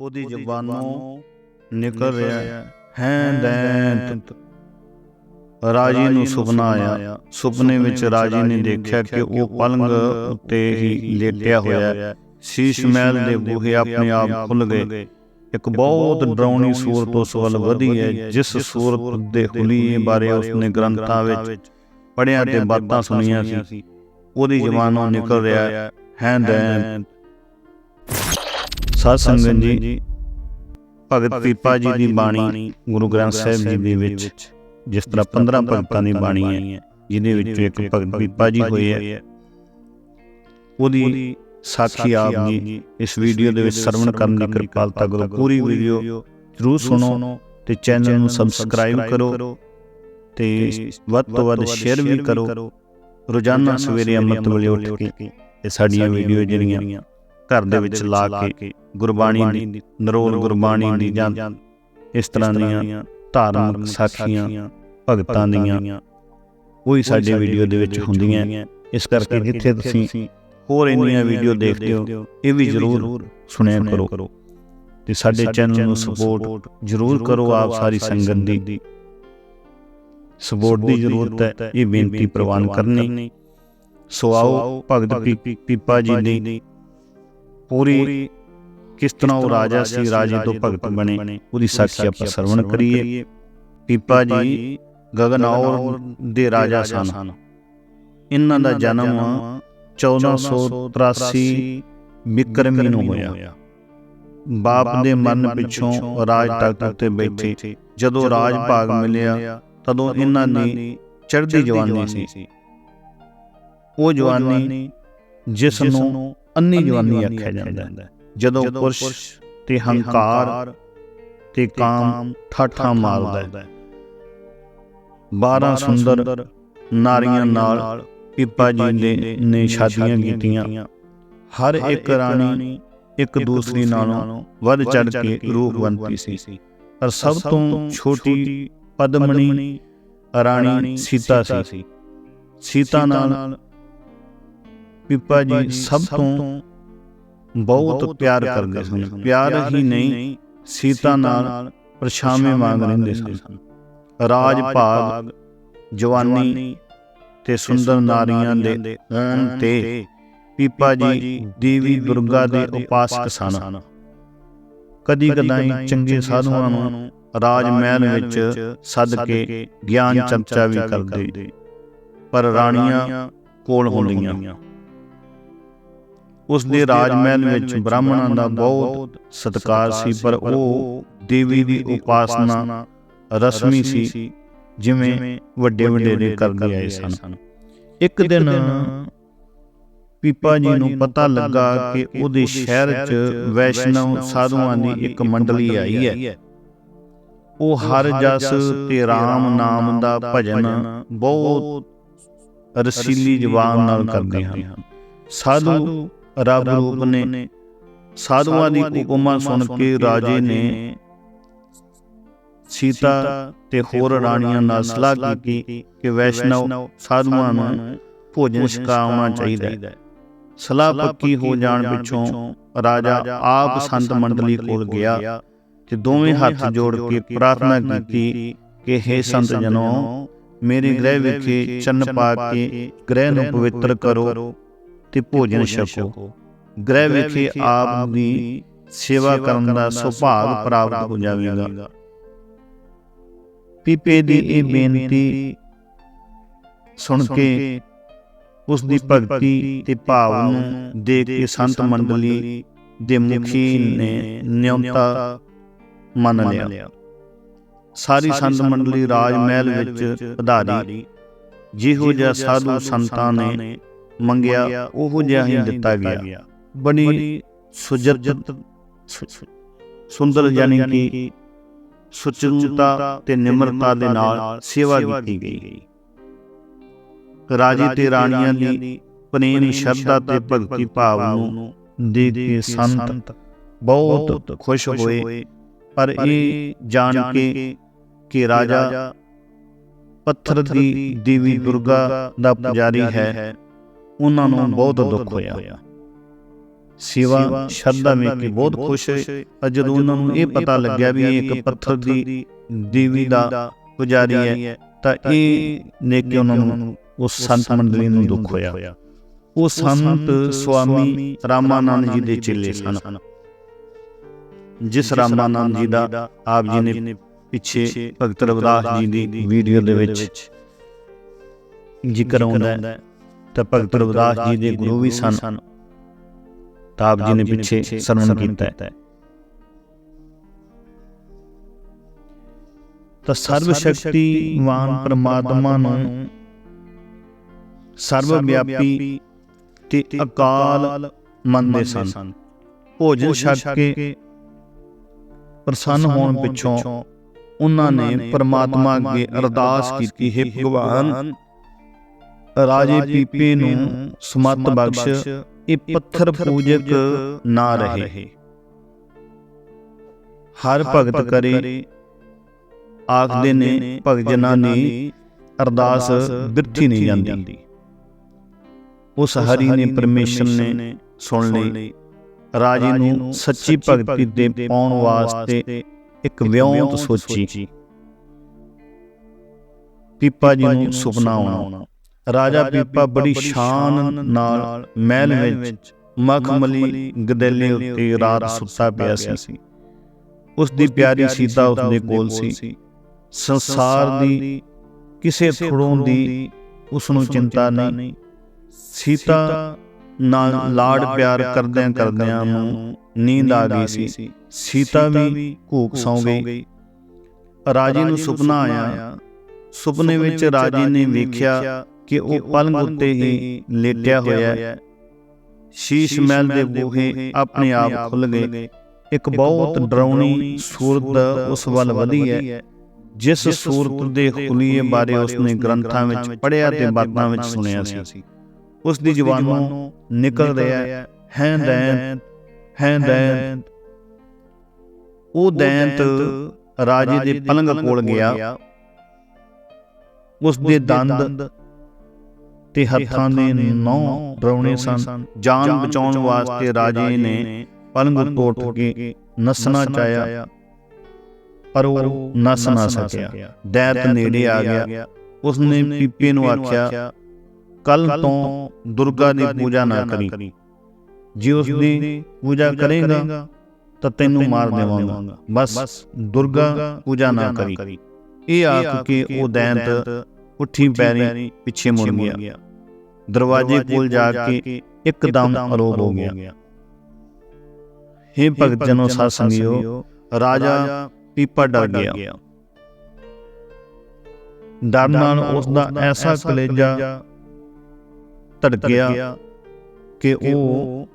ਉਹਦੀ ਜ਼ਬਾਨੋਂ ਨਿਕਲ ਰਿਹਾ ਹੈ। ਦੈਂਤ ਰਾਜੀ ਨੂੰ ਸੁਪਨਾ ਆਇਆ। ਸੁਪਨੇ ਵਿੱਚ ਰਾਜੀ ਨੇ ਦੇਖਿਆ ਕਿ ਉਹ ਪਲੰਗ ਉੱਤੇ ਹੀ ਲੇਟਿਆ ਹੋਇਆ ਹੈ। ਸ਼ੀਸ਼ ਮਹਿਲ ਦੇ ਬੂਹੇ ਆਪਣੇ ਆਪ ਖੁੱਲ ਗਏ। ਇੱਕ ਬਹੁਤ ਡਰਾਉਣੀ ਸੂਰਤ ਉਸ ਵੱਲ ਵਧੀ ਹੈ। ਜਿਸ ਸੂਰਤ ਦੇ ਹੁਲੀਏ ਬਾਰੇ ਉਸਨੇ ਗ੍ਰੰਥਾਂ ਵਿੱਚ ਪੜ੍ਹਿਆ ਤੇ ਬਾਤਾਂ ਸੁਣੀਆਂ ਸੀ। ਉਹਦੀ ਜ਼ਬਾਨੋਂ ਨਿਕਲ ਰਿਹਾ ਹੈ। ਦੈਂਤ ਸਾਧ ਸੰਗਤ ਜੀ ਭਗਤ ਪੀਪਾ ਜੀ ਦੀ ਬਾਣੀ ਗੁਰੂ ਗ੍ਰੰਥ ਸਾਹਿਬ ਜੀ ਦੇ ਵਿੱਚ ਜਿਸ ਤਰ੍ਹਾਂ 15 ਭਗਤਾਂ ਦੀ ਬਾਣੀ ਹੈ ਜਿਹਦੇ ਵਿੱਚੋਂ ਇੱਕ ਭਗਤ ਪੀਪਾ ਜੀ ਹੋਏ ਹੈ। ਉਹਦੀ ਸਾਖੀ ਆਪ ਜੀ ਇਸ ਵੀਡੀਓ ਦੇ ਵਿੱਚ ਸਰਵਣ ਕਰਨ ਦੀ ਕਿਰਪਾਲਤਾ ਕਰੋ ਪੂਰੀ ਵੀਡੀਓ ਜਰੂਰ ਸੁਣੋ ਤੇ ਚੈਨਲ ਨੂੰ ਸਬਸਕ੍ਰਾਈਬ ਕਰੋ ਤੇ ਵੱਧ ਤੋਂ ਵੱਧ ਸ਼ੇਅਰ ਵੀ ਕਰੋ। ਰੋਜ਼ਾਨਾ ਸਵੇਰੇ ਅੰਮ੍ਰਿਤ ਵੇਲੇ ਉੱਠ ਕੇ ਇਹ ਸਾਡੀਆਂ ਵੀਡੀਓ ਜਿਹੜੀਆਂ ਘਰ ਦੇ ਵਿੱਚ ਲਾ ਕੇ ਗੁਰਬਾਣੀ ਦੀ ਨਰੋਲ ਗੁਰਬਾਣੀ ਦੀ ਜਾਂ ਇਸ ਤਰ੍ਹਾਂ ਦੀਆਂ ਧਾਰਮਿਕ ਸਾਖੀਆਂ ਭਗਤਾਂ ਦੀਆਂ ਉਹੀ ਸਾਡੇ ਵੀਡੀਓ ਦੇ ਵਿੱਚ ਹੁੰਦੀਆਂ। ਇਸ ਕਰਕੇ ਜਿੱਥੇ ਤੁਸੀਂ ਹੋਰ ਇੰਨੀਆਂ ਵੀਡੀਓ ਦੇਖਦੇ ਹੋ ਇਹ ਵੀ ਜ਼ਰੂਰ ਸੁਣਿਆ ਕਰੋ। ਤੇ ਸਾਡੇ ਚੈਨਲ ਨੂੰ ਸਪੋਰਟ ਜ਼ਰੂਰ ਕਰੋ ਆਪ ਸਾਰੀ ਸੰਗਤ ਦੀ। ਸਪੋਰਟ ਦੀ। ਜ਼ਰੂਰਤ ਹੈ ਇਹ ਬੇਨਤੀ ਪ੍ਰਵਾਨ ਕਰਨੀ। ਸੋ ਆਓ ਭਗਤ ਪੀਪਾ ਜੀ ਦੀ ਪੂਰੀ ਕਿਸ ਤਰ੍ਹਾਂ ਉਹ ਰਾਜਾ ਸੀ ਰਾਜੇ ਤੋਂ ਭਗਤ ਬਣੇ ਉਹਦੀ ਸਾਖੀ ਆਪਾਂ ਸਰਵਣ ਕਰੀਏ। ਪੀਪਾ ਜੀ ਗਗਨੌਰ ਦੇ ਰਾਜਾ ਸਨ। ਇਹਨਾਂ ਦਾ ਜਨਮ 1483 ਬਿਕਰਮੀ ਨੂੰ ਹੋਇਆ। ਬਾਪ ਦੇ ਮਰਨ ਪਿੱਛੋਂ ਰਾਜ ਤਖਤ ਉੱਤੇ ਬੈਠੇ। ਜਦੋਂ ਰਾਜ ਭਾਗ ਮਿਲਿਆ ਤਦੋਂ ਇਹਨਾਂ ਦੀ ਚੜ੍ਹਦੀ ਜਵਾਨੀ ਸੀ। ਉਹ ਜਵਾਨੀ ਜਿਸ ਨੂੰ ਅੰਨੀ ਜਵਾਨੀ ਆਖਿਆ ਜਾਂਦਾ ਹੈ। ਜਦੋਂ ਪੁਰਸ਼ ਤੇ ਹੰਕਾਰ ਤੇ ਕਾਮ ਠਾਠਾ ਮਾਰਦਾ ਹੈ। 12 ਸੁੰਦਰ ਨਾਰੀਆਂ ਨਾਲ ਪੀਪਾ ਜੀ ਦੇ ਨੇ ਸ਼ਾਦੀਆਂ ਕੀਤੀਆਂ। ਹਰ ਇੱਕ ਰਾਣੀ ਇੱਕ ਦੂਸਰੀ ਨਾਲੋਂ ਵੱਧ ਚੜ ਕੇ ਰੂਪਵੰਤੀ ਸੀ। ਪਰ ਸਭ ਤੋਂ ਛੋਟੀ ਪਦਮਣੀ ਰਾਣੀ ਸੀਤਾ ਸੀ ਸੀਤਾ ਨਾਲ ਪੀਪਾ ਜੀ ਸਭ ਤੋਂ ਬਹੁਤ ਪਿਆਰ ਕਰਦੇ ਸਨ। ਪਿਆਰ ਹੀ ਨਹੀਂ ਸੀਤਾ ਨਾਲ ਪਰਛਾਵੇਂ ਮੰਗ ਰਹਿੰਦੇ ਸਨ। ਰਾਜ ਭਾਗ ਜਵਾਨੀ ਤੇ ਸੁੰਦਰ ਨਾਰੀਆਂ ਦੇ ਹੋਣ ਤੇ ਪੀਪਾ ਜੀ ਦੇਵੀ ਦੁਰਗਾ ਦੇ ਉਪਾਸਕ ਸਨ। ਕਦੀ ਕਦਾਈ ਚੰਗੇ ਸਾਧੂਆਂ ਨੂੰ ਰਾਜ ਮਹਿਲ ਵਿੱਚ ਸੱਦ ਕੇ ਗਿਆਨ ਚਰਚਾ ਵੀ ਕਰਦੇ। ਪਰ ਰਾਣੀਆਂ ਕੋਲ ਹੁੰਦੀਆਂ। ਉਸ ਦੇ ਰਾਜ ਮਹਿਲ ਵਿੱਚ ਬ੍ਰਾਹਮਣਾਂ ਦਾ ਬਹੁਤ ਸਤਕਾਰ ਸੀ ਪਰ ਉਹ ਦੇਵੀ ਦੀ ਉਪਾਸਨਾ ਰਸਮੀ ਸੀ ਜਿਵੇਂ ਵੱਡੇ ਵਡੇਰੇ ਕਰਦੇ ਆਏ ਸਨ। ਇੱਕ ਦਿਨ ਪੀਪਾ ਜੀ ਨੂੰ ਪਤਾ ਲੱਗਾ ਕਿ ਉਹਦੇ ਸ਼ਹਿਰ 'ਚ ਵੈਸ਼ਨਵ ਸਾਧੂਆਂ ਦੀ ਇੱਕ ਮੰਡਲੀ ਆਈ ਹੈ। ਉਹ ਹਰ ਜਸ ਤੇ RAM ਨਾਮ ਦਾ ਭਜਨ ਬਹੁਤ ਰਸੀਲੀ ਜ਼ੁਬਾਨ ਨਾਲ ਕਰਦੇ ਹਨ। ਸਾਧੂ ਰੱਬ ਰੂਪ ਨੇ। ਸਾਧੂਆਂ ਦੀ ਉਪਮਾ ਸੁਣ ਕੇ ਰਾਜੇ ਨੇ ਸੀਤਾ ਤੇ ਹੋਰ ਰਾਣੀਆਂ ਨਾਲ ਸਲਾਹ ਕੀਤੀ ਕਿ ਵੈਸ਼ਨਵ ਸਾਧੂਆਂ ਨੂੰ ਭੋਜਨ ਛਕਾਉਣਾ ਚਾਹੀਦਾ ਹੈ। ਸਲਾਹ ਪੱਕੀ ਹੋ ਜਾਣ ਪਿੱਛੋਂ ਰਾਜਾ ਆਪ ਸੰਤ ਮੰਡਲੀ ਕੋਲ ਗਿਆ ਤੇ ਦੋਵੇਂ ਹੱਥ ਜੋੜ ਕੇ ਪ੍ਰਾਰਥਨਾ ਕੀਤੀ ਕਿ हे ਸੰਤ ਜਨੋ ਮੇਰੇ ਗ੍ਰਹਿ ਵਿਖੇ ਚੰਨ ਪਾ ਕੇ ਗ੍ਰਹਿ ਨੂੰ ਪਵਿੱਤਰ ਕਰੋ। ਤੇ ਭੋਜਨ ਛਕੋ। ਗ੍ਰਹਿ ਵਿਖੇ ਆਪ ਦੀ ਸੇਵਾ ਕਰਨ ਦਾ ਸੁਭਾਗ ਪ੍ਰਾਪਤ ਹੋ ਜਾਵੇਗਾ। ਪੀਪੇ ਦੀ ਇਹ ਬੇਨਤੀ ਸੁਣ ਕੇ ਉਸ ਦੀ ਭਗਤੀ ਤੇ ਭਾਵ ਨੂੰ ਦੇਖ ਕੇ ਸੰਤ ਮੰਡਲੀ ਦੇ ਮੁਖੀ ਨੇ ਨਿਯਮਤਾ ਮੰਨ ਲਿਆ। ਸਾਰੀ ਸੰਤ ਮੰਡਲੀ ਰਾਜ ਮਹਿਲ ਵਿੱਚ ਪਧਾਰੀ ਜਿਹੋ ਜਿਹਾ ਸਾਧੂ ਸੰਤਾਂ ਨੇ ਮੰਗਿਆ ਉਹੋ ਜਿਹਾ ਹੀ ਦਿੱਤਾ ਗਿਆ। ਬਣੀ ਸੁਜਤ ਸੁੰਦਰ ਯਾਨੀ ਕਿ ਸੁਚਿੰਤਾ ਤੇ ਨਿਮਰਤਾ ਦੇ ਨਾਲ ਸੇਵਾ ਕੀਤੀ ਗਈ। ਰਾਜੇ ਤੇ ਰਾਣੀਆਂ ਦੀ ਪ੍ਰੇਮ ਸ਼ਰਧਾ ਤੇ ਭਗਤੀ ਭਾਵ ਨੂੰ ਦੇਖ ਕੇ ਸੰਤ ਬਹੁਤ ਖੁਸ਼ ਹੋਏ। ਪਰ ਇਹ ਜਾਣ ਕੇ ਕਿ ਰਾਜਾ ਪੱਥਰ ਦੀ ਦੇਵੀ ਦੁਰਗਾ ਦਾ ਪੁਜਾਰੀ ਹੈ। ਉਹਨਾਂ ਨੂੰ ਬਹੁਤ ਦੁੱਖ ਹੋਇਆ। ਸੇਵਾ ਸ਼ਰਧਾ ਵੇਖ ਕੇ ਬਹੁਤ ਖੁਸ਼ ਹੋਏ। ਜਦੋਂ ਉਹਨਾਂ ਨੂੰ ਇਹ ਪਤਾ ਲੱਗਿਆ ਵੀ ਇਹ ਇੱਕ ਪੱਥਰ ਦੀ ਦੇਵੀ ਦਾ ਪੁਜਾਰੀ ਹੈ। ਤਾਂ ਇਹ ਦੇਖ ਕੇ ਉਹਨਾਂ ਨੂੰ ਉਸ ਸੰਤ ਮੰਡਲੀ ਨੂੰ ਦੁੱਖ ਹੋਇਆ। ਉਹ ਸੰਤ ਸੁਆਮੀ ਰਾਮਾਨੰਦ ਜੀ ਦੇ ਚੇਲੇ ਸਨ। ਜਿਸ ਰਾਮਾਨੰਦ ਜੀ ਦਾ ਆਪ ਜੀ ਨੇ ਪਿੱਛੇ ਭਗਤ ਰਵਿਦਾਸ ਜੀ ਦੀ ਵੀਡੀਓ ਦੇ ਵਿੱਚ ਜ਼ਿਕਰ ਆਉਂਦਾ ਹੈ। ਤਾਂ ਭਗਤ ਰਵਿਦਾਸ ਜੀ ਦੇ ਗੁਰੂ ਵੀ ਸਨ। ਤਾਂ ਆਪ ਜੀ ਨੇ ਪਿੱਛੇ ਸਰਵਣ ਕੀਤਾ। ਹੈ ਤਾਂ ਸਰਵ ਸ਼ਕਤੀਵਾਨ ਪ੍ਰਮਾਤਮਾ ਨੂੰ ਸਰਵ ਵਿਆਪੀ ਤੇ ਅਕਾਲ ਮੰਨਦੇ ਸਨ। ਭੋਜਨ ਛਕ ਕੇ ਪ੍ਰਸੰਨ ਹੋਣ ਪਿੱਛੋਂ ਉਹਨਾਂ ਨੇ ਪ੍ਰਮਾਤਮਾ ਅੱਗੇ ਅਰਦਾਸ ਕੀਤੀ ਹੈ ਭਗਵਾਨ ਰਾਜੇ ਪੀਪੇ ਨੂੰ ਸਮਤ ਬਖਸ਼ ਇਹ ਪੱਥਰ ਪੂਜਕ ਨਾ ਰਹੇ। ਹਰ ਭਗਤ ਕਰੇ ਆਖਦੇ ਨੇ ਭਗਤ ਜਨਾਂ ਦੀ ਅਰਦਾਸ ਬਿਰਥੀ ਨਹੀਂ ਜਾਂਦੀ। ਉਸ ਹਰੀ ਨੇ ਪਰਮੇਸ਼ਰ ਨੇ ਸੁਣ ਲਈ। ਰਾਜੇ ਨੂੰ ਸੱਚੀ ਭਗਤੀ ਦੇ ਪਾਉਣ ਵਾਸਤੇ ਇੱਕ ਵਿਉਂਤ ਸੋਚੀ। ਪੀਪਾ ਜੀ ਨੂੰ ਸੁਪਨਾ ਆਉਣਾ। ਰਾਜਾ ਪੀਪਾ ਬੜੀ ਸ਼ਾਨ ਨਾਲ ਮਹਿਲ ਵਿੱਚ ਮਖਮਲੀ ਗਦੈਲੇ ਉੱਤੇ ਰਾਤ ਸੁੱਤਾ ਪਿਆ ਸੀ। ਉਸ ਦੀ ਪਿਆਰੀ ਸੀਤਾ ਉਸ ਦੇ ਕੋਲ ਸੀ। ਸੰਸਾਰ ਦੀ ਕਿਸੇ ਥੋੜੋਂ ਦੀ ਉਸ ਨੂੰ ਚਿੰਤਾ ਨਹੀਂ। ਸੀਤਾ ਨਾਲ ਲਾਡ ਪਿਆਰ ਕਰਦਿਆਂ ਕਰਦਿਆਂ ਨੂੰ ਨੀਂਦ ਆ ਗਈ ਸੀ। ਸੀਤਾ ਵੀ ਘੂਕ ਸੌਂ ਗਈ। ਰਾਜੇ ਨੂੰ ਸੁਪਨਾ ਆਇਆ। ਸੁਪਨੇ ਵਿੱਚ ਰਾਜੇ ਨੇ ਵੇਖਿਆ ਕਿ ਉਹ ਪਲੰਗ ਉੱਤੇ ਹੀ ਲੇਟਿਆ ਹੋਇਆ ਹੈ। ਸ਼ੀਸ਼ ਮਹਿਲ ਦੇ ਬੂਹੇ ਆਪਣੇ ਆਪ ਖੁੱਲ ਗਏ। ਇੱਕ ਬਹੁਤ ਡਰਾਉਣੀ ਸੂਰਤ ਉਸ ਵੱਲ ਵਧੀ ਹੈ। ਜਿਸ ਸੂਰਤ ਦੇ ਖੁਲੀਏ ਬਾਰੇ ਉਸਨੇ ਗ੍ਰੰਥਾਂ ਵਿੱਚ ਪੜ੍ਹਿਆ ਤੇ ਬਾਤਾਂ ਵਿੱਚ ਸੁਣਿਆ ਸੀ। ਉਸ ਦੀ ਜ਼ੁਬਾਨੋਂ ਨਿਕਲ ਰਿਹਾ ਹੈ ਹੈ ਦੈਂਤ ਹੈ ਦੈਂਤ। ਉਹ ਦੈਂਤ ਰਾਜੇ ਦੇ ਪਲੰਗ ਕੋਲ ਗਿਆ। ਉਸ ਦੇ ਦੰਦ ਤੇ ਹੱਥਾਂ ਦੇ ਨੌ ਡਰਾਉਣੇ ਸਨ। ਜਾਨ ਬਚਾਉਣ ਵਾਸਤੇ ਰਾਜੇ ਨੇ ਪਲੰਗ ਤੋਂ ਉੱਠ ਕੇ ਨਸਣਾ ਚਾਹਿਆ ਪਰ ਉਹ ਨਸ ਨਾ ਸਕਿਆ। ਦੈਤ ਨੇੜੇ ਆ ਗਿਆ। ਉਸਨੇ ਪੀਪੇ ਨੂੰ ਆਖਿਆ ਕੱਲ ਤੋਂ ਦੁਰਗਾ ਦੀ ਪੂਜਾ ਨਾ ਕਰੀ। ਜੇ ਉਸ ਦੀ ਪੂਜਾ ਕਰੇਗਾ ਤਾਂ ਤੈਨੂੰ ਮਾਰ ਦੇਵਾਂਗਾ। ਬਸ ਦੁਰਗਾ ਪੂਜਾ ਨਾ ਕਰੀ। ਇਹ ਆਖ ਕੇ ਉਹ ਦੈਂਤ ਉੱਠੀ ਪੈਰੀ ਪਿੱਛੇ ਮੁੜ ਗਿਆ। ਦਰਵਾਜ਼ੇ ਕੋਲ ਜਾ ਕੇ ਇੱਕਦਮ ਅਲੋਪ ਹੋ ਗਿਆ। ਹੇ ਭਗਤ ਜਨੋ ਸਾਧ ਸੰਗਿਓ ਰਾਜਾ ਪੀਪਾ ਡਰ ਗਿਆ। ਡਰ ਨਾਲ ਉਸ ਦਾ ਐਸਾ ਕਲੇਜਾ ਧੜਕਿਆ ਕਿ ਉਹ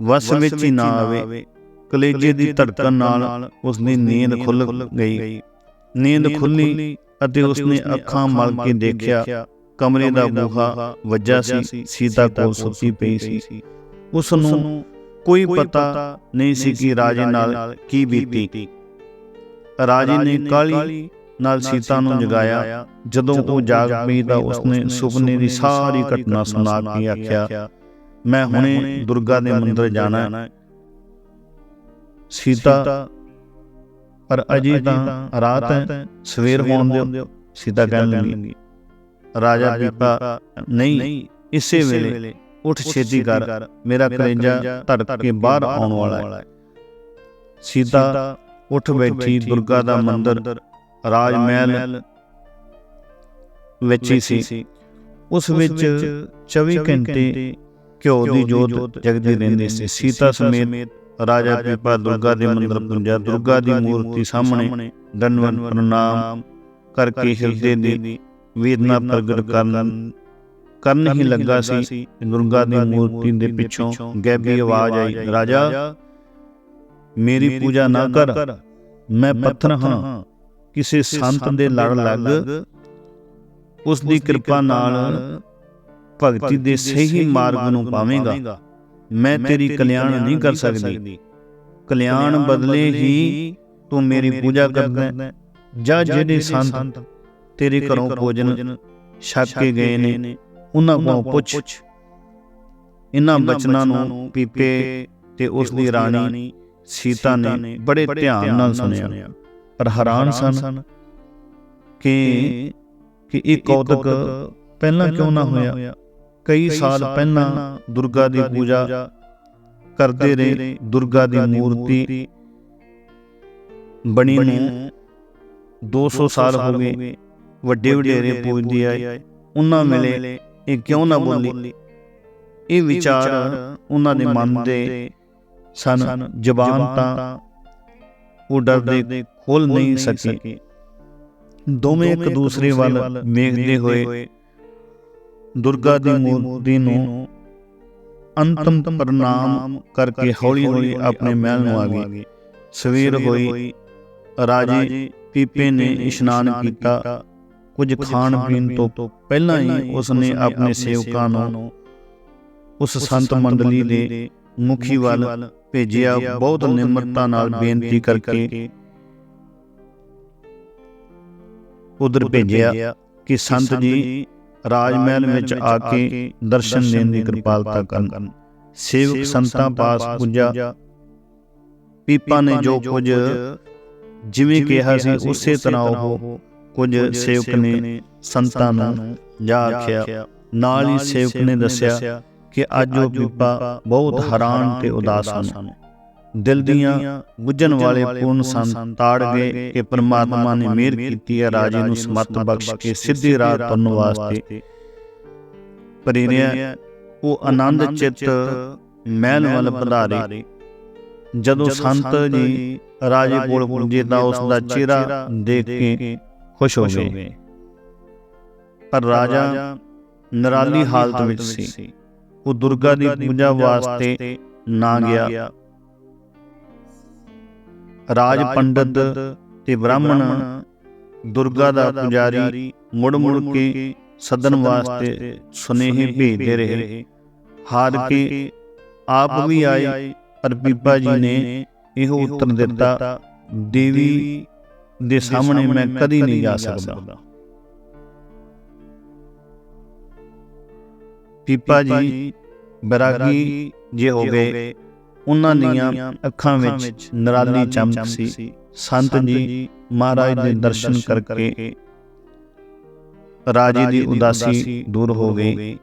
ਵਸ ਵਿੱਚ ਹੀ ਨਾ ਆਵੇ। ਕਲੇਜੇ ਦੀ ਧੜਕਣ ਨਾਲ ਉਸ ਦੀ ਨੀਂਦ ਖੁੱਲ ਗਈ। ਨੀਂਦ ਖੁੱਲੀ ਅਤੇ ਉਸਨੇ ਅੱਖਾਂ ਮਲ ਕੇ ਦੇਖਿਆ। ਕਮਰੇ ਦਾ ਬੂਹਾ ਵੱਜਾ ਸੀ ਸੀਤਾ ਕੋਲ ਸੁੱਤੀ ਪਈ ਸੀ। ਉਸ ਨੂੰ ਕੋਈ ਪਤਾ ਨਹੀਂ ਸੀ ਕਿ ਰਾਜੇ ਨਾਲ ਕੀ ਬੀਤੀ। ਰਾਜੇ ਨੇ ਕਾਲੀ ਨਾਲ ਸੀਤਾ ਨੂੰ ਜਗਾਇਆ। ਜਦੋਂ ਉਹ ਜਾਗ ਪਈ ਤਾਂ ਉਸਨੇ ਸੁਪਨੇ ਦੀ ਸਾਰੀ ਘਟਨਾ ਸੁਣਾ ਕੇ ਆਖਿਆ ਮੈਂ ਹੁਣੇ ਦੁਰਗਾ ਦੇ ਮੰਦਰ ਜਾਣਾ ਹੈ। ਸੀਤਾ ਪਰ ਅਜੇ ਤਾਂ ਰਾਤ ਹੈ ਸਵੇਰ ਹੋਣ ਦਿਓ। ਸੀਤਾ ਕਹਿਣ ਲੱਗੀ ਰਾਜਾ ਪੀਪਾ ਨਹੀਂ ਇਸੇ ਵੇਲੇ ਉੱਠ ਛੇਤੀ ਕਰ ਮੇਰਾ ਕਲੇਜਾ ਧੜਕ ਕੇ ਬਾਹਰ ਆਉਣ ਵਾਲਾ ਹੈ। ਸੀਤਾ ਉੱਠ ਬੈਠੀ ਦੁਰਗਾ ਦਾ ਮੰਦਰ ਰਾਜ ਮਹਿਲ ਵਿੱਚ ਹੀ ਸੀ। ਉਸ ਵਿੱਚ 24 ਘੰਟੇ ਘਿਓ ਦੀ ਜੋਤ ਜਗਦੀ ਰਹਿੰਦੀ ਸੀ। ਸੀਤਾ ਸਮੇਤ ਰਾਜਾ ਪੀਪਾ ਦੁਰਗਾ ਦੇ ਮੰਦਰ ਪੁੰਜਾ ਦੁਰਗਾ ਦੀ ਮੂਰਤੀ ਸਾਹਮਣੇ ਦੰਡਵਤ ਪ੍ਰਣਾਮ ਕਰਕੇ ਹਿਰਦੇ ਦੀ ਵੇਦਨਾ ਪ੍ਰਗਟ ਕਰਨ ਕਰਨ ਹੀ ਲੱਗਾ ਸੀ। ਦੁਰਗਾ ਦੀ ਮੂਰਤੀ ਦੇ ਪਿੱਛੋਂ ਗੈਬੀ ਆਵਾਜ਼ ਆਈ ਰਾਜਾ ਮੇਰੀ ਪੂਜਾ ਨਾ ਕਰ। ਮੈਂ ਪੱਥਰ ਹਾਂ। ਕਿਸੇ ਸੰਤ ਦੇ ਲੜ ਲੱਗ। ਉਸ ਦੀ ਕਿਰਪਾ ਨਾਲ ਭਗਤੀ ਦੇ ਸਹੀ ਮਾਰਗ ਨੂੰ ਪਾਵੇਂਗਾ। ਮੈਂ ਤੇਰੀ ਕਲਿਆਣ ਨਹੀਂ ਕਰ ਸਕਦੀ। ਕਲਿਆਣ ਬਦਲੇ ਹੀ ਤੂੰ ਮੇਰੀ ਪੂਜਾ ਕਰਦਾ ਜਾਂ ਜਿਹੜੇ ਸੰਤ ਤੇਰੇ ਘਰੋਂ ਭੋਜਨ ਛਕ ਕੇ ਗਏ ਨੇ। ਉਹਨਾਂ ਕੋਲੋਂ ਪੁੱਛ। ਇਹਨਾਂ ਬਚਨਾਂ ਨੂੰ ਪੀਪੇ ਤੇ ਉਸ ਦੀ ਰਾਣੀ ਸੀਤਾ ਨੇ ਬੜੇ ਧਿਆਨ ਨਾਲ ਸੁਣਿਆ। ਪਰ ਹੈਰਾਨ ਸਨ ਕਿ ਕਿ ਇਹ ਕੌਤਕ ਪਹਿਲਾਂ ਕਿਉਂ ਨਾ ਹੋਇਆ? ਕਈ ਸਾਲ ਪਹਿਲਾਂ ਦੁਰਗਾ ਦੀ ਪੂਜਾ ਕਰਦੇ ਰਹੇ। ਦੁਰਗਾ ਦੀ ਮੂਰਤੀ ਬਣੀ ਨੂੰ 200 ਸਾਲ ਹੋ ਗਏ। ਵੱਡੇ ਵਡੇਰੇ ਪੂਜਦੇ ਆਏ ਉਹਨਾਂ ਵੇਲੇ ਇਹ ਕਿਉਂ ਨਾ ਬੋਲੀ? ਇਹ ਵਿਚਾਰ ਉਹਨਾਂ ਦੇ ਮਨ ਦੇ ਸਨ। ਜ਼ਬਾਨ ਤਾਂ ਉਹ ਡਰਦੇ ਖੋਲ ਨਹੀਂ ਸਕੇ। ਦੋਵੇਂ ਇੱਕ ਦੂਸਰੇ ਵੱਲ ਵੇਖਦੇ ਹੋਏ। ਦੁਰਗਾ ਦੀ ਮੂਰਤੀ ਨੂੰ ਅੰਤਮ ਪ੍ਰਣਾਮ ਕਰਕੇ ਹੌਲੀ-ਹੌਲੀ ਆਪਣੇ ਮਹਿਲ ਨੂੰ ਆ ਗਏ ਸਵੇਰ ਹੋਈ। ਰਾਜੇ ਪੀਪੇ ਨੇ ਇਸ਼ਨਾਨ ਕੀਤਾ। ਕੁਝ ਖਾਣ ਪੀਣ ਤੋਂ ਪਹਿਲਾਂ ਹੀ ਉਸ ਨੇ ਆਪਣੇ ਸੇਵਕਾਂ ਨੂੰ ਉਸ ਸੰਤ ਮੰਡਲੀ ਦੇ ਮੁਖੀ ਵੱਲ ਭੇਜਿਆ। ਬਹੁਤ ਨਿਮਰਤਾ ਨਾਲ ਬੇਨਤੀ ਕਰਕੇ ਉਧਰ ਭੇਜਿਆ ਕਿ ਸੰਤ ਜੀ ਰਾਜ ਮਹਿਲ ਵਿੱਚ ਆ ਕੇ ਦਰਸ਼ਨ ਦੇਣ ਦੀ ਕਿਰਪਾਲਤਾ ਕਰਨ। ਸੇਵਕ ਸੰਤਾਂ ਪਾਸ ਪੁੱਜਾ। ਪੀਪਾ ਨੇ ਜੋ ਕੁਝ ਜਿਵੇਂ ਕਿਹਾ ਸੀ ਉਸੇ ਤਰ੍ਹਾਂ ਉਹ ਕੁਝ ਸੇਵਕ ਨੇ ਸੰਤਾਂ ਨੂੰ ਜਾ ਆਖਿਆ। ਨਾਲ ਹੀ ਸੇਵਕ ਨੇ ਦੱਸਿਆ ਕਿ ਅੱਜ ਉਹ ਪੀਪਾ ਬਹੁਤ ਹੈਰਾਨ ਤੇ ਉਦਾਸ ਹਨ ਦਿਲ ਦੀਆਂ ਬੁੱਝਣ ਵਾਲੇ ਪੂਰਨ ਸੰਤ ਤਾੜ ਗਏ ਕਿ ਪ੍ਰਮਾਤਮਾ ਨੇ ਮਿਹਰ ਕੀਤੀ ਹੈ ਰਾਜੇ ਨੂੰ ਸਮਤ ਬਖਸ਼ ਕੇ ਸਿੱਧੀ ਰਾਹ ਤੁਰਨ ਵਾਸਤੇ। ਪ੍ਰੇਰਿਆ ਉਹ ਆਨੰਦ ਚਿੱਤ ਮਹਿਲ ਵੱਲ ਪਧਾਰੇ। ਜਦੋਂ ਸੰਤ ਜੀ ਰਾਜੇ ਕੋਲ ਪੁੱਜੇ ਤਾਂ ਉਸ ਦਾ ਚਿਹਰਾ ਦੇਖ ਕੇ ਖੁਸ਼ ਹੋ ਗਏ। ਪਰ ਰਾਜਾ ਨਰਾਲੀ ਹਾਲਤ ਵਿੱਚ ਸੀ। ਉਹ ਦੁਰਗਾ ਦੀ ਪੂਜਾ ਵਾਸਤੇ ਨਾ ਗਿਆ। ਰਾਜ ਪੰਡਤ ਤੇ ਬ੍ਰਾਹਮਣ ਦੁਰਗਾ ਦਾ ਪੁਜਾਰੀ ਮੁੜ ਮੁੜ ਕੇ ਸਦਨ ਵਾਸਤੇ ਸੁਨੇਹੇ ਭੇਜਦੇ ਰਹੇ। ਹਾਰ ਕੇ ਆਪ ਵੀ ਆਏ। ਪਰ ਬੀਬਾ ਜੀ ਨੇ ਇਹੋ ਉੱਤਰ ਦਿੱਤਾ। ਦੇਵੀ ਦੇ ਸਾਹਮਣੇ ਮੈਂ ਕਦੀ ਨਹੀਂ ਜਾ ਸਕਦਾ। ਪੀਪਾ ਜੀ ਬਰਾਗੀ ਜੇ ਹੋ ਗਏ ਉਹਨਾਂ ਦੀਆਂ ਅੱਖਾਂ ਵਿੱਚ ਨਰਾਲੀ ਚਮਕ ਸੀ। ਸੰਤ ਜੀ ਮਹਾਰਾਜ ਦੇ ਦਰਸ਼ਨ ਕਰਕੇ ਰਾਜੇ ਦੀ ਉਦਾਸੀ ਦੂਰ ਹੋ ਗਈ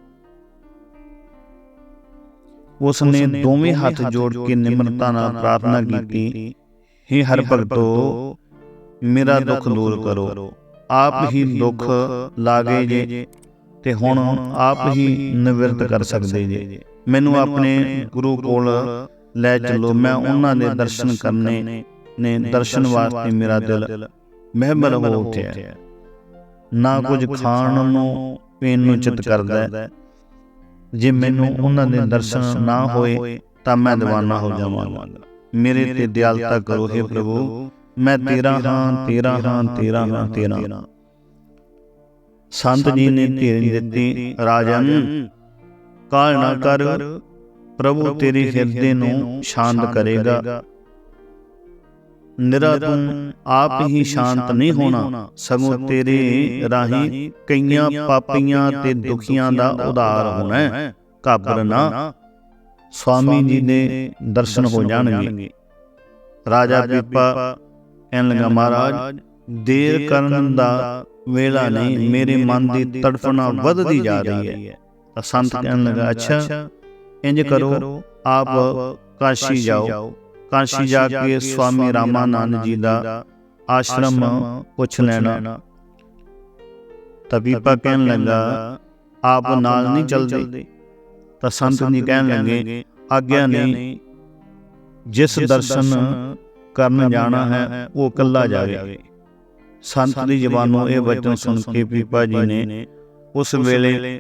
ਉਸ ਨੇ ਦੋਵੇਂ ਹੱਥ ਜੋੜ ਕੇ ਨਿਮਰਤਾ ਨਾਲ ਪ੍ਰਾਰਥਨਾ ਕੀਤੀ। हे ਹਰ ਭਗਤੋ ਮੇਰਾ ਦੁੱਖ ਦੂਰ ਕਰੋ। ਆਪ ਹੀ ਦੁੱਖ ਲਾਗੇ ਜੇ। ਤੇ ਹੁਣ ਆਪ ਹੀ ਨਿਵਰਤ ਕਰ ਸਕਦੇ ਜੇ। ਮੈਨੂੰ ਆਪਣੇ ਗੁਰੂ ਕੋਲ ਲੈ ਚਲੋ। ਮੈਂ ਉਹਨਾਂ ਦੇ ਦਰਸ਼ਨ ਕਰਨੇ ਨੇ ਦਰਸ਼ਨ ਵਾਸਤੇ ਮੇਰਾ ਦਿਲ ਮਹਿਮਲ ਹੋ ਉੱਠਿਆ। ਨਾ ਕੁਝ ਖਾਣ ਨੂੰ ਪੀਣ ਨੂੰ ਚਿਤ ਕਰਦਾ। ਜੇ ਮੈਨੂੰ ਉਹਨਾਂ ਦੇ ਦਰਸ਼ਨ ਨਾ ਹੋਏ ਤਾਂ ਮੈਂ دیਵਾਨਾ ਹੋ ਜਾਵਾਂਗਾ। ਮੇਰੇ ਤੇ ਦਿਆਲਤਾ ਕਰੋ हे ਪ੍ਰਭੂ। ਮੈਂ ਤੇਰਾ ਹਾਂ ਤੇਰਾ ਹਾਂ ਤੇਰਾ ਹਾਂ, ਤੇਰਾ ਸੰਤ ਜੀ ਨੇ ਧੀਰ ਦਿੱਤੀ, ਰਾਜਨ, ਕਾਲ ਨਾ ਕਰ, ਪ੍ਰਭੂ ਤੇਰੇ ਹਿਰਦੇ ਨੂੰ ਸ਼ਾਂਤ ਕਰੇਗਾ। ਨਿਰਾ ਤੂੰ ਆਪ ਹੀ ਸ਼ਾਂਤ ਨਹੀਂ ਹੋਣਾ, ਸਗੋਂ ਤੇਰੇ ਰਾਹੀਂ ਕਈਆਂ ਪਾਪੀਆਂ ਤੇ ਦੁਖੀਆਂ ਦਾ ਉਧਾਰ ਹੋਣਾ ਹੈ। ਘਬਰ ਸਵਾਮੀ ਜੀ ਦੇ ਦਰਸ਼ਨ ਹੋ ਜਾਣਗੇ। ਰਾਜਾ ਪੀਪਾ ਕਹਿਣ ਲੱਗਾ ਮਹਾਰਾਜ ਦੇਰ ਕਰਨ ਦਾ ਵੇਲਾ ਨਹੀਂ ਮੇਰੇ ਮਨ ਦੀ ਤੜਫਣਾ ਵੱਧਦੀ ਜਾ ਰਹੀ ਹੈ। ਤਾਂ ਸੰਤ ਕਹਿਣ ਲੱਗਾ ਅੱਛਾ ਇੰਜ ਕਰੋ ਆਪ ਕਾਸ਼ੀ ਜਾਓ। ਕਾਸ਼ੀ ਜਾ ਕੇ ਸਵਾਮੀ ਰਾਮਾਨੰਦ ਜੀ ਦਾ ਆਸ਼ਰਮ ਪੁੱਛ ਲੈਣਾ। ਤਬੀਪਾ ਕਹਿਣ ਲੱਗਾ ਆਪ ਨਾਲ ਨਹੀਂ ਚੱਲਦੇ। ਤਾਂ ਸੰਤ ਜੀ ਕਹਿਣ ਲੱਗੇ ਆਗਿਆ ਨਹੀਂ। ਜਿਸ ਦਰਸ਼ਨ ਕਰਨ ਜਾਣਾ ਹੈ ਉਹ ਇਕੱਲਾ ਜਾਵੇ। ਸੰਤ ਦੀ ਜ਼ਬਾਨੋਂ ਇਹ ਵਚਨ ਸੁਣ ਕੇ ਪੀਪਾ ਜੀ ਨੇ ਉਸ ਵੇਲੇ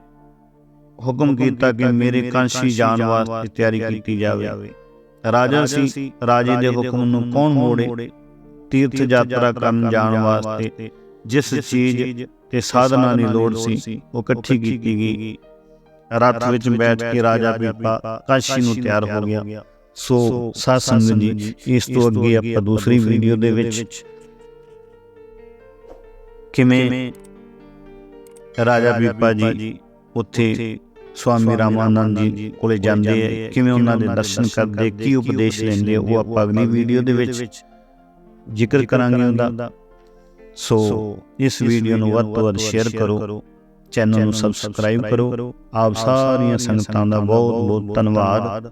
ਹੁਕਮ ਕੀਤਾ ਕਿ ਮੇਰੇ ਕਾਂਸ਼ੀ ਜਾਣ ਵਾਸਤੇ ਤਿਆਰੀ ਕੀਤੀ ਜਾਵੇ। ਰਾਜਾ ਸੀ ਰਾਜੇ ਦੇ ਹੁਕਮ ਨੂੰ ਕੌਣ ਮੋੜੇ? ਤੀਰਥ ਯਾਤਰਾ ਕਰਨ ਜਾਣ ਵਾਸਤੇ ਜਿਸ ਚੀਜ਼ ਤੇ ਸਾਧਨਾ ਦੀ ਲੋੜ ਸੀ ਉਹ ਇਕੱਠੀ ਕੀਤੀ ਗਈ। ਰੱਥ ਵਿੱਚ ਬੈਠ ਕੇ ਰਾਜਾ ਪੀਪਾ ਕਾਸ਼ੀ ਨੂੰ ਤਿਆਰ ਹੋ ਗਿਆ। ਸੋ ਸਾਧ ਸੰਗਤ ਜੀ ਇਸ ਤੋਂ ਅੱਗੇ ਆਪਾਂ ਦੂਸਰੀ ਵੀਡੀਓ ਦੇ ਵਿੱਚ ਕਿਵੇਂ ਰਾਜਾ ਪੀਪਾ ਜੀ ਉੱਥੇ ਸਵਾਮੀ ਰਾਮਾਨੰਦ ਜੀ ਕੋਲੇ ਜਾਂਦੇ ਆ। ਕਿਵੇਂ ਉਹਨਾਂ ਦੇ ਦਰਸ਼ਨ ਕਰਦੇ ਕੀ ਉਪਦੇਸ਼ ਲੈਂਦੇ ਉਹ ਆਪਾਂ ਅਗਲੀ ਵੀਡੀਓ ਦੇ ਵਿੱਚ ਜ਼ਿਕਰ ਕਰਾਂਗੇ ਉਹਦਾ। ਸੋ ਇਸ ਵੀਡੀਓ ਨੂੰ ਵੱਧ ਤੋਂ ਵੱਧ ਸ਼ੇਅਰ ਕਰੋ ਚੈਨਲ ਨੂੰ ਸਬਸਕ੍ਰਾਈਬ ਕਰੋ। ਆਪ ਸਾਰੀਆਂ ਸੰਗਤਾਂ ਦਾ ਬਹੁਤ ਬਹੁਤ ਧੰਨਵਾਦ।